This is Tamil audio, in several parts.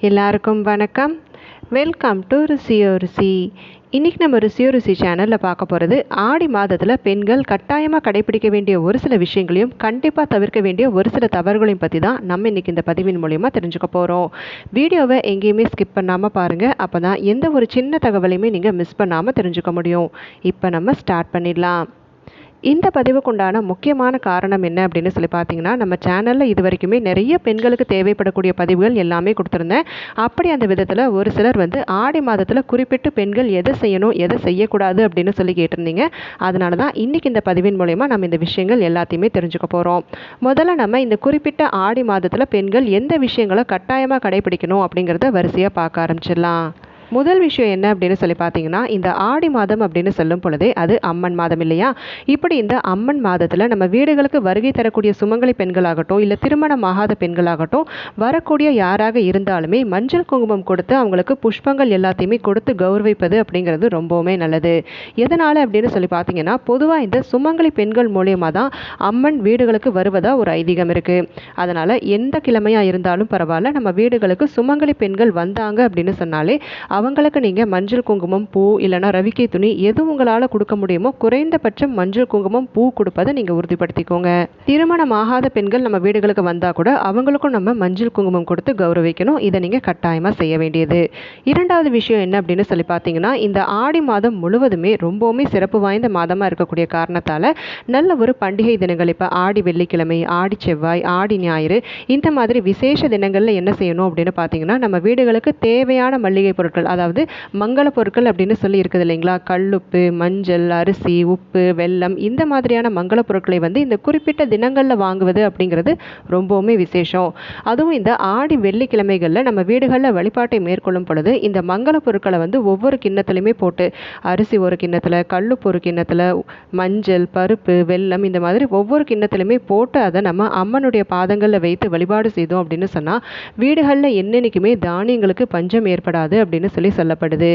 எல்லாருக்கும் வணக்கம். வெல்கம் டு ருசியோ ருசி. இன்றைக்கி நம்ம ருசியோ ருசி சேனலில் பார்க்க போகிறது ஆடி மாதத்தில் பெண்கள் கட்டாயமாக கடைபிடிக்க வேண்டிய ஒரு சில விஷயங்களையும் கண்டிப்பாக தவிர்க்க வேண்டிய ஒரு சில தவறுகளையும் பற்றி தான் நம்ம இன்றைக்கி இந்த பதிவின் மூலிமா தெரிஞ்சுக்க போகிறோம் வீடியோவை எங்கேயுமே ஸ்கிப் பண்ணாமல் பாருங்கள் அப்போ தான் எந்த ஒரு சின்ன தகவலையுமே நீங்கள் மிஸ் பண்ணாமல் தெரிஞ்சுக்க முடியும். இப்போ நம்ம ஸ்டார்ட் பண்ணிடலாம். இந்த பதிவுக்குண்டான முக்கியமான காரணம் என்ன அப்படின்னு சொல்லி பார்த்தீங்கன்னா நம்ம சேனலில் இது வரைக்குமே நிறைய பெண்களுக்கு தேவைப்படக்கூடிய பதிவுகள் எல்லாமே கொடுத்துருந்தேன். அப்படி அந்த விதத்தில் ஒரு சிலர் வந்து ஆடி மாதத்தில் குறிப்பிட்டு பெண்கள் எதை செய்யணும் எதை செய்யக்கூடாது அப்படின்னு சொல்லி கேட்டிருந்தீங்க. அதனால தான் இன்றைக்கி இந்த பதிவின் மூலயமா நம்ம இந்த விஷயங்கள் எல்லாத்தையுமே தெரிஞ்சுக்க போகிறோம் முதல்ல நம்ம இந்த குறிப்பிட்ட ஆடி மாதத்தில் பெண்கள் எந்த விஷயங்களை கட்டாயமாக கடைபிடிக்கணும் அப்படிங்கிறத வரிசையாக பார்க்க ஆரம்பிச்சிடலாம். முதல் விஷயம் என்ன அப்படின்னு சொல்லி பார்த்தீங்கன்னா இந்த ஆடி மாதம் அப்படின்னு சொல்லும் பொழுதே அது அம்மன் மாதம் இல்லையா? இப்படி இந்த அம்மன் மாதத்தில் நம்ம வீடுகளுக்கு வருகை தரக்கூடிய சுமங்கலி பெண்களாகட்டும் இல்லை திருமணம் ஆகாத பெண்களாகட்டும் வரக்கூடிய யாராக இருந்தாலுமே மஞ்சள் குங்குமம் கொடுத்து அவங்களுக்கு புஷ்பங்கள் எல்லாத்தையுமே கொடுத்து கௌரவிப்பது அப்படிங்கிறது ரொம்பவுமே நல்லது. எதனால் அப்படின்னு சொல்லி பார்த்தீங்கன்னா பொதுவாக இந்த சுமங்கலி பெண்கள் மூலியமாக தான் அம்மன் வீடுகளுக்கு வருவதாக ஒரு ஐதீகம் இருக்குது அதனால் எந்த கிழமையாக இருந்தாலும் பரவாயில்ல நம்ம வீடுகளுக்கு சுமங்கலி பெண்கள் வந்தாங்க அப்படின்னு சொன்னாலே அவங்களுக்கு நீங்கள் மஞ்சள் குங்குமம் பூ இல்லைனா ரவிக்கை துணி எது உங்களால் கொடுக்க முடியுமோ குறைந்தபட்சம் மஞ்சள் குங்குமம் பூ கொடுப்பதை நீங்கள் உறுதிப்படுத்திக்கோங்க. திருமணம் ஆகாத பெண்கள் நம்ம வீடுகளுக்கு வந்தால் கூட அவங்களுக்கும் நம்ம மஞ்சள் குங்குமம் கொடுத்து கௌரவிக்கணும். இதை நீங்கள் கட்டாயமாக செய்ய வேண்டியது. இரண்டாவது விஷயம் என்ன அப்படின்னு சொல்லி பார்த்தீங்கன்னா இந்த ஆடி மாதம் முழுவதுமே ரொம்பவுமே சிறப்பு வாய்ந்த மாதமாக இருக்கக்கூடிய காரணத்தால் நல்ல ஒரு பண்டிகை தினங்கள். இப்போ ஆடி வெள்ளிக்கிழமை ஆடி செவ்வாய் ஆடி ஞாயிறு இந்த மாதிரி விசேஷ தினங்களில் என்ன செய்யணும் அப்படின்னு பார்த்தீங்கன்னா நம்ம வீடுகளுக்கு தேவையான மளிகை பொருட்கள் அதாவது மங்கள பொருட்கள் அப்படின்னு சொல்லி இருக்குது இல்லைங்களா? கல்லுப்பு மஞ்சள் அரிசி உப்பு வெல்லம் இந்த மாதிரியான மங்கள பொருட்களை வந்து இந்த குறிப்பிட்ட தினங்களில் வாங்குவது அப்படிங்கிறது ரொம்பவுமே விசேஷம். அதுவும் இந்த ஆடி வெள்ளிக்கிழமைகளில் நம்ம வீடுகளில் வழிபாட்டை மேற்கொள்ளும் பொழுது இந்த மங்கள பொருட்களை வந்து ஒவ்வொரு கிண்ணத்துலையுமே போட்டு அரிசி ஒரு கிண்ணத்தில் கல்லுப்பு ஒரு கிண்ணத்தில் மஞ்சள் பருப்பு வெல்லம் இந்த மாதிரி ஒவ்வொரு கிண்ணத்துலையுமே போட்டு அதை நம்ம அம்மனுடைய பாதங்களில் வைத்து வழிபாடு செய்தோம் அப்படின்னு சொன்னால் வீடுகளில் என்னென்னைக்குமே தானியங்களுக்கு பஞ்சம் ஏற்படாது அப்படின்னு சொல்லி சொல்லப்படுது.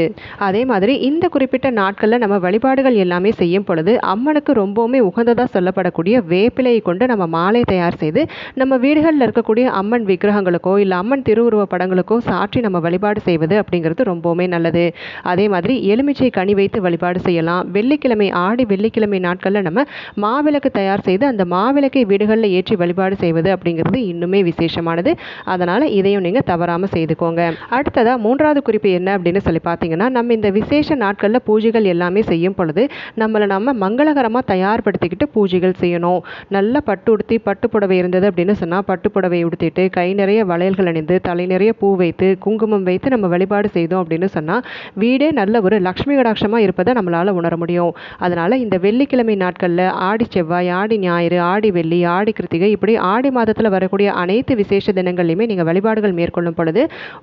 அதே மாதிரி இந்த குறிப்பிட்ட நாட்களில் நம்ம வழிபாடுகள் எல்லாமே செய்யும் பொழுது அம்மனுக்கு ரொம்பவுமே உகந்ததாக சொல்லப்படக்கூடிய வேப்பிலையை கொண்டு நம்ம மாலை தயார் செய்து நம்ம வீடுகளில் இருக்கக்கூடிய அம்மன் விக்கிரகங்களுக்கோ இல்லை அம்மன் திருவுருவ படங்களுக்கோ சாற்றி நம்ம வழிபாடு செய்வது அப்படிங்கிறது ரொம்பவுமே நல்லது. அதே மாதிரி எலுமிச்சை கனி வைத்து வழிபாடு செய்யலாம். வெள்ளிக்கிழமை ஆடி வெள்ளிக்கிழமை நாட்களில் நம்ம மாவிளக்கு தயார் செய்து அந்த மாவிளக்கை வீடுகளில் ஏற்றி வழிபாடு செய்வது அப்படிங்கிறது இன்னுமே விசேஷமானது. அதனால் இதையும் நீங்கள் தவறாமல் செய்துக்கோங்க. அடுத்ததாக மூன்றாவது குறிப்பு என்ன அப்படின்னு சொல்லி பார்த்தீங்கன்னா நம்ம இந்த விசேஷ நாட்களில் பூஜைகள் எல்லாமே செய்யும் பொழுது நம்மளை நம்ம மங்களகரமாக தயார்படுத்திக்கிட்டு பூஜைகள் செய்யணும். நல்ல பட்டு உடுத்தி பட்டு புடவை இருந்தது அப்படின்னு சொன்னால் பட்டு புடவை உடுத்திட்டு கை நிறைய வளையல்கள் அணிந்து தலை நிறைய பூ வைத்து குங்குமம் வைத்து நம்ம வழிபாடு செய்தோம் அப்படின்னு சொன்னால் வீடே நல்ல ஒரு லக்ஷ்மி கடாட்சமாக இருப்பதை நம்மளால் உணர முடியும். அதனால் இந்த வெள்ளிக்கிழமை நாட்களில் ஆடி செவ்வாய் ஆடி ஞாயிறு ஆடி வெள்ளி ஆடி கிருத்திகை இப்படி ஆடி மாதத்தில் வரக்கூடிய அனைத்து விசேஷ தினங்கள்லையுமே நீங்கள் வழிபாடுகள் மேற்கொள்ளும் பொழுது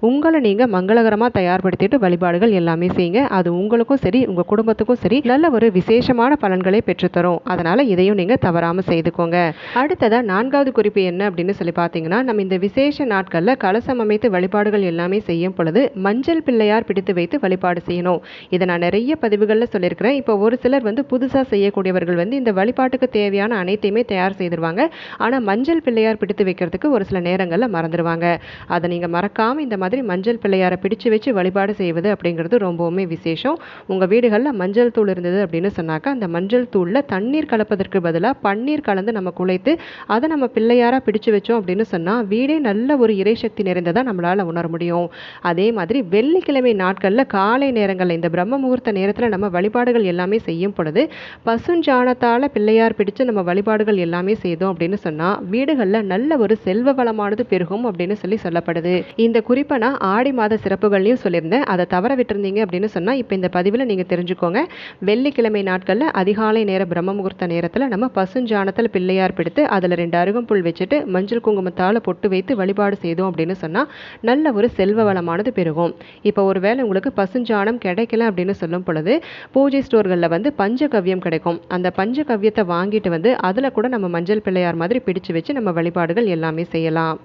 உங்களை நீங்கள் மங்களகரமாக தயார்படுத்திட்டு வழிபாடுகள் எல்லாமே செய்யுங்க. அது உங்களுக்கும் சரி உங்கள் குடும்பத்துக்கும் சரி நல்ல ஒரு விசேஷமான பலன்களை பெற்றுத்தரும். அதனால் இதையும் நீங்கள் தவறாமல் செய்துக்கோங்க. அடுத்ததாக நான்காவது குறிப்பு என்ன அப்படின்னு சொல்லி பார்த்தீங்கன்னா நம்ம இந்த விசேஷ நாட்களில் கலசம் அமைத்து வழிபாடுகள் எல்லாமே செய்யும் பொழுது மஞ்சள் பிள்ளையார் பிடித்து வைத்து வழிபாடு செய்யணும். இதை நான் நிறைய பதிவுகளில் சொல்லியிருக்கிறேன். இப்போ ஒரு சிலர் வந்து புதுசாக செய்யக்கூடியவர்கள் வந்து இந்த வழிபாட்டுக்கு தேவையான அனைத்தையுமே தயார் செய்திருவாங்க. ஆனால் மஞ்சள் பிள்ளையார் பிடித்து வைக்கிறதுக்கு ஒரு சில நேரங்களில் மறந்துடுவாங்க அதை நீங்கள் மறக்காமல் இந்த மாதிரி மஞ்சள் பிள்ளையாரை பிடிச்சு வச்சு வழிபாடு செய்வது அப்படிங்கிறது ரொம்பவுமே விசேஷம். உங்கள் வீடுகளில் மஞ்சள் தூள் இருந்தது அப்படின்னு சொன்னாக்கா அந்த மஞ்சள் தூளில் தண்ணீர் கலப்பதற்கு பதிலாக பன்னீர் கலந்து நம்ம குழைத்து அதை நம்ம பிள்ளையாராக பிடிச்சு வச்சோம் அப்படின்னு சொன்னால் வீடே நல்ல ஒரு இறைசக்தி நிறைந்ததாக நம்மளால் உணர முடியும். அதே மாதிரி வெள்ளிக்கிழமை நாட்களில் காலை நேரங்களில் இந்த பிரம்ம முகூர்த்த நேரத்தில் நம்ம வழிபாடுகள் எல்லாமே செய்யும் பொழுது பசுஞ்சாணத்தால் பிள்ளையார் பிடிச்சு நம்ம வழிபாடுகள் எல்லாமே செய்தோம் அப்படின்னு சொன்னால் வீடுகளில் நல்ல ஒரு செல்வ வளமானது பெருகும் அப்படின்னு சொல்லி சொல்லப்படுது. இந்த குறிப்பை நான் ஆடி மாத சிறப்புகள்லையும் சொல்லியிருந்தேன். அதை தவற விட்டுருந்தீங்க அப்படின்னு சொன்னால் இப்போ இந்த பதிவில் நீங்கள் தெரிஞ்சுக்கோங்க. வெள்ளிக்கிழமை நாட்களில் அதிகாலை நேர பிரம்ம முகூர்த்த நேரத்தில் நம்ம பசுஞ்சாணத்தில் பிள்ளையார் பிடித்து அதில் ரெண்டு அருகம்புல் வச்சுட்டு மஞ்சள் குங்குமத்தால் பொட்டு வைத்து வழிபாடு செய்தோம் அப்படின்னு சொன்னால் நல்ல ஒரு செல்வ வளமானது பெருகும். இப்போ ஒருவேளை உங்களுக்கு பசுஞ்சாணம் கிடைக்கல அப்படின்னு சொல்லும் பொழுது பூஜை ஸ்டோர்களில் வந்து பஞ்சகவ்யம் கிடைக்கும். அந்த பஞ்சகவ்யத்தை வாங்கிட்டு வந்து அதில் கூட நம்ம மஞ்சள் பிள்ளையார் மாதிரி பிடிச்சு வச்சு நம்ம வழிபாடுகள் எல்லாமே செய்யலாம்.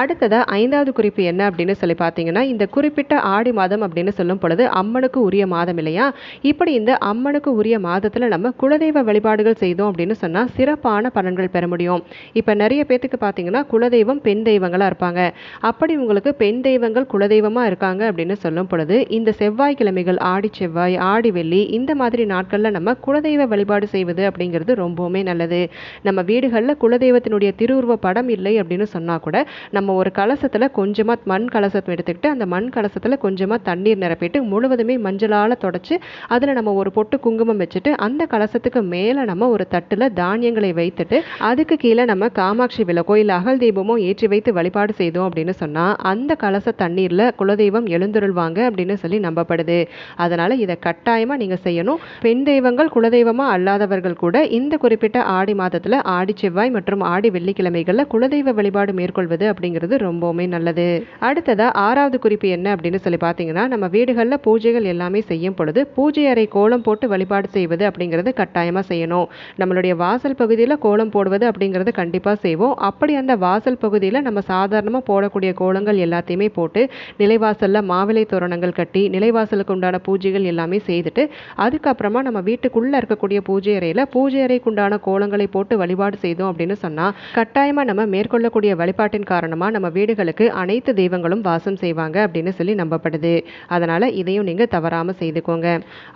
அடுத்ததாக ஐந்தாவது குறிப்பு என்ன அப்படின்னு சொல்லி பார்த்தீங்கன்னா இந்த குறிப்பிட்ட ஆடி மாதம் அப்படின்னு சொல்லும் பொழுது அம்மனுக்கு உரிய மாதம் இல்லையா? இப்படி இந்த அம்மனுக்கு உரிய மாதத்தில் நம்ம குலதெய்வ வழிபாடுகள் செய்தோம் அப்படின்னு சொன்னால் சிறப்பான பலன்கள் பெற முடியும். இப்போ நிறைய பேர்த்துக்கு பார்த்தீங்கன்னா குலதெய்வம் பெண் தெய்வங்களாக இருப்பாங்க. அப்படி உங்களுக்கு பெண் தெய்வங்கள் குலதெய்வமாக இருக்காங்க அப்படின்னு சொல்லும் பொழுது இந்த செவ்வாய்க்கிழமைகள் ஆடி செவ்வாய் ஆடி வெள்ளி இந்த மாதிரி நாட்களில் நம்ம குலதெய்வ வழிபாடு செய்வது அப்படிங்கிறது ரொம்பவுமே நல்லது. நம்ம வீடுகளில் குலதெய்வத்தினுடைய திருவுருவ படம் இல்லை அப்படின்னு சொன்னால் கூட நம்ம ஒரு கலசத்தில் கொஞ்சமாக மண் கலசத்தை எடுத்துக்கிட்டு அந்த மண் கலசத்தில் கொஞ்சமாக தண்ணீர் நிரப்பிட்டு முழுவதுமே மஞ்சளால் தொடச்சி அதில் நம்ம ஒரு பொட்டு குங்குமம் வச்சுட்டு அந்த கலசத்துக்கு மேலே நம்ம ஒரு தட்டில் தானியங்களை வைத்துட்டு அதுக்கு கீழே நம்ம காமாட்சி விளக்கோ இல்லை அகல் தீபமோ ஏற்றி வைத்து வழிபாடு செய்தோம் அப்படின்னு சொன்னால் அந்த கலச தண்ணீரில் குலதெய்வம் எழுந்துருள்வாங்க அப்படின்னு சொல்லி நம்பப்படுது. அதனால் இதை கட்டாயமாக நீங்கள் செய்யணும். பெண் தெய்வங்கள் குலதெய்வமாக அல்லாதவர்கள் கூட இந்த குறிப்பிட்ட ஆடி மாதத்தில் ஆடி செவ்வாய் மற்றும் ஆடி வெள்ளிக்கிழமைகளில் குலதெய்வ வழிபாடு மேற்கொள்வது அப்படிங்கிறது ரொம்பவுமே நல்லது. அடுத்ததாக ஆறாவது குறிப்பு என்ன அப்படின்னு சொல்லி பார்த்தீங்கன்னா நம்ம வீடுகளில் பூஜைகள் எல்லாமே செய்யும் பொழுது பூஜை அறை கோலம் போட்டு வழிபாடு செய்வது அப்படிங்கிறது கட்டாயமாக செய்யணும். நம்மளுடைய வாசல் பகுதியில் கோலம் போடுவது அப்படிங்கிறது கண்டிப்பாக செய்வோம். அப்படி அந்த வாசல் பகுதியில் நம்ம சாதாரணமாக போடக்கூடிய கோலங்கள் எல்லாத்தையுமே போட்டு நிலைவாசலில் மாவிலை தோரணங்கள் கட்டி நிலைவாசலுக்கு உண்டான பூஜைகள் எல்லாமே செய்துட்டு அதுக்கப்புறமா நம்ம வீட்டுக்குள்ளே இருக்கக்கூடிய பூஜை அறையில் பூஜை அறைக்குண்டான கோலங்களை போட்டு வழிபாடு செய்தோம் அப்படின்னு சொன்னால் கட்டாயமாக நம்ம மேற்கொள்ளக்கூடிய வழிபாட்டின் காரணமாக நம்ம வீடுகளுக்கு அனைத்து தெய்வங்களும் வாசம் செய்வாங்க அப்படின்னு சொல்லி நம்பப்படுது. அதனால் இதையும் நீங்கள் தவறாமல் செய்துக்கோங்க.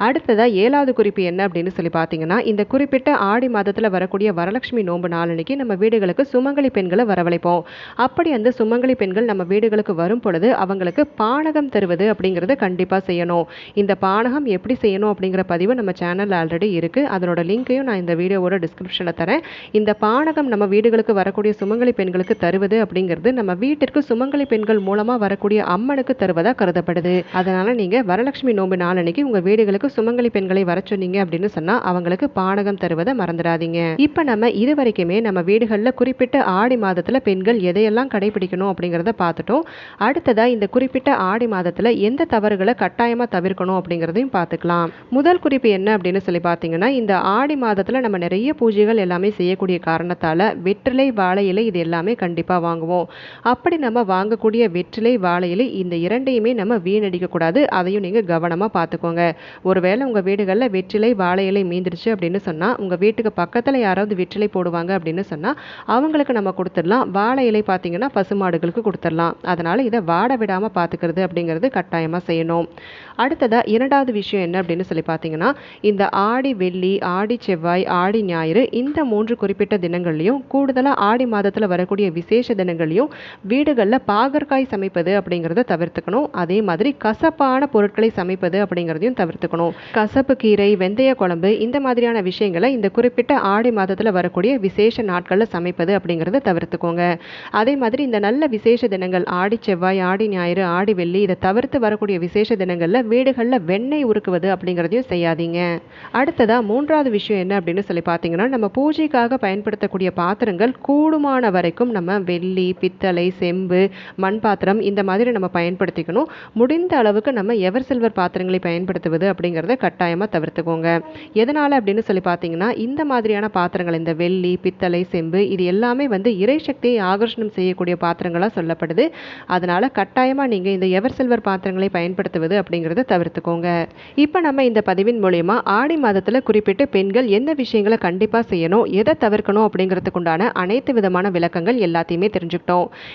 அடுத்ததாக ஏழாவது குறிப்பு என்ன அப்படின்னு சொல்லி பார்த்தீங்கன்னா இந்த குறிப்பிட்ட ஆடி மாதத்தில் வரக்கூடிய வரலட்சுமி நோன்பு நாளன்னைக்கு நம்ம வீடுகளுக்கு சுமங்கலி பெண்களை வரவழைப்போம். அப்படி அந்த சுமங்கலி பெண்கள் நம்ம வீடுகளுக்கு வரும் பொழுது அவங்களுக்கு பானகம் தருவது அப்படிங்கிறத கண்டிப்பாக செய்யணும். இந்த பானகம் எப்படி செய்யணும் அப்படிங்கிற பதிவு நம்ம சேனலில் ஆல்ரெடி இருக்குது அதனோட லிங்க்கையும் நான் இந்த வீடியோவோட டிஸ்கிரிப்ஷனில் தரேன். இந்த பானகம் நம்ம வீடுகளுக்கு வரக்கூடிய சுமங்கலி பெண்களுக்கு தருவது அப்படிங்கிறது நம்ம வீட்டிற்கு சுமங்கலி பெண்கள் மூலமாக வரக்கூடிய அம்மனுக்கு தருவதாக கருதப்படுது. அதனால் நீங்கள் வரலட்சுமி நோம்பு நாளன்னைக்கு உங்கள் வீடுகளுக்கு சுமங்கலி பெண்களை வர சொன்னீங்க அப்படின்னு சொன்னால் அவங்களுக்கு பானகம் தருவதை மறந்துடாதீங்க. இப்போ நம்ம இது வரைக்குமே நம்ம வீடுகளில் குறிப்பிட்ட ஆடி மாதத்தில் பெண்கள் எதையெல்லாம் கடைபிடிக்கணும் அப்படிங்கிறத பார்த்துட்டோம். அடுத்ததாக இந்த குறிப்பிட்ட ஆடி மாதத்தில் எந்த தவறுகளை கட்டாயமாக தவிர்க்கணும் அப்படிங்கிறதையும் பார்த்துக்கலாம். முதல் குறிப்பு என்ன அப்படின்னு சொல்லி பார்த்தீங்கன்னா இந்த ஆடி மாதத்தில் நம்ம நிறைய பூஜைகள் எல்லாமே செய்யக்கூடிய காரணத்தால் வெற்றிலை வாழை இலை இது எல்லாமே கண்டிப்பாக வாங்குவோம். அப்படி நம்ம வாங்கக்கூடிய வெற்றிலை வாழை இலை இந்த இரண்டையுமே நம்ம வீணடிக்கக்கூடாது அதையும் நீங்கள் கவனமாக பார்த்துக்கோங்க. ஒருவேளை உங்கள் வீடுகளில் வெற்றிலை வாழை இலை மீந்துருச்சு அப்படின்னு சொன்னால் உங்கள் வீட்டுக்கு பக்கத்தில் யாராவது வெற்றிலை போடுவாங்க அப்படின்னு சொன்னால் அவங்களுக்கு நம்ம கொடுத்துடலாம். வாழை இலை பார்த்தீங்கன்னா பசுமாடுகளுக்கு கொடுத்துடலாம். அதனால் இதை வாட விடாமல் பார்த்துக்கிறது அப்படிங்கிறது கட்டாயமாக செய்யணும். அடுத்ததாக இரண்டாவது விஷயம் என்ன அப்படின்னு சொல்லி பார்த்தீங்கன்னா இந்த ஆடி வெள்ளி ஆடி செவ்வாய் ஆடி ஞாயிறு இந்த மூன்று குறிப்பிட்ட தினங்கள்லையும் கூடுதலாக ஆடி மாதத்தில் வரக்கூடிய விசேஷ தினங்கள்லையும் வீடுகளில் பாகற்காய் சமைப்பது அப்படிங்கிறத தவிர்த்துக்கணும். அதே மாதிரி கசப்பான பொருட்களை சமைப்பது அப்படிங்கிறதையும் தவிர்த்துக்கணும். கசப்பு கீரை வெந்தய குழம்பு இந்த மாதிரியான விஷயங்களை இந்த குறிப்பிட்ட ஆடி மாதத்தில் வரக்கூடிய விசேஷ நாட்களில் சமைப்பது அப்படிங்கிறத தவிர்த்துக்கோங்க. அதே மாதிரி இந்த நல்ல விசேஷ தினங்கள் ஆடி செவ்வாய் ஆடி ஞாயிறு ஆடி வெள்ளி இதை தவிர்த்து வரக்கூடிய விசேஷ தினங்களில் வீடுகளில் வெண்ணெய் உருக்குவது அப்படிங்கிறதையும் செய்யாதீங்க. அடுத்ததாக மூன்றாவது விஷயம் என்ன அப்படின்னு சொல்லி பார்த்தீங்கன்னா நம்ம பூஜைக்காக பயன்படுத்தக்கூடிய பாத்திரங்கள் கூடுமான வரைக்கும் நம்ம வெள்ளி பித்தளை செம்பு மண் பாத்திரம் இந்த மாதிரி நம்ம பயன்படுத்திக்கணும். முடிந்த அளவுக்கு நம்ம எவர் சில்வர் பாத்திரங்களை பயன்படுத்துவது அப்படிங்கிறத கட்டாயமாக தவிர்த்துக்கோங்க. எதனால் அப்படின்னு சொல்லி பார்த்தீங்கன்னா இந்த மாதிரியான பாத்திரங்கள் இந்த வெள்ளி பித்தளை செம்பு இது எல்லாமே வந்து இறை சக்தியை ஆகர்ஷணம் செய்யக்கூடிய பாத்திரங்களாக சொல்லப்படுது. அதனால் கட்டாயமாக நீங்கள் இந்த எவர் சில்வர் பாத்திரங்களை பயன்படுத்துவது அப்படிங்கிறத தவிர்த்துக்கோங்க. இப்போ நம்ம இந்த பதிவின் மூலயமா ஆடி மாதத்தில் குறிப்பிட்டு பெண்கள் எந்த விஷயங்களை கண்டிப்பாக செய்யணும் எதை தவிர்க்கணும் அப்படிங்கிறதுக்குண்டான அனைத்து விதமான விளக்கங்கள் எல்லாத்தையுமே தெரிஞ்சுக்கிட்டோம்.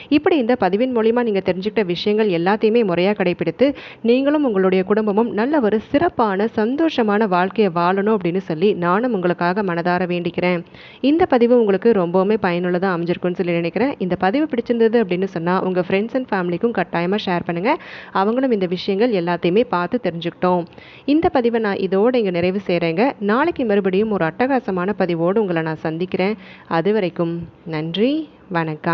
இப்படி இந்த பதிவின் மூலிமா நீங்கள் தெரிஞ்சுக்கிட்ட விஷயங்கள் எல்லாத்தையுமே முறையாக கடைபிடித்து நீங்களும் உங்களுடைய குடும்பமும் நல்ல ஒரு சிறப்பான சந்தோஷமான வாழ்க்கையை வாழணும் அப்படின்னு சொல்லி நானும் உங்களுக்காக மனதார வேண்டிக்கிறேன். இந்த பதிவு உங்களுக்கு ரொம்பவுமே பயனுள்ளதாக அமைஞ்சிருக்கும்னு சொல்லி நினைக்கிறேன். இந்த பதிவு பிடிச்சிருந்தது அப்படின்னு சொன்னால் உங்கள் ஃப்ரெண்ட்ஸ் அண்ட் ஃபேமிலிக்கும் கட்டாயமாக ஷேர் பண்ணுங்கள் அவங்களும் இந்த விஷயங்கள் எல்லாத்தையுமே பார்த்து தெரிஞ்சுக்கிட்டோம். இந்த பதிவை நான் இதோடு இங்கே நிறைவு செய்கிறேங்க நாளைக்கு மறுபடியும் ஒரு அட்டகாசமான பதிவோடு உங்களை நான் சந்திக்கிறேன். அது வரைக்கும் நன்றி வணக்கம்.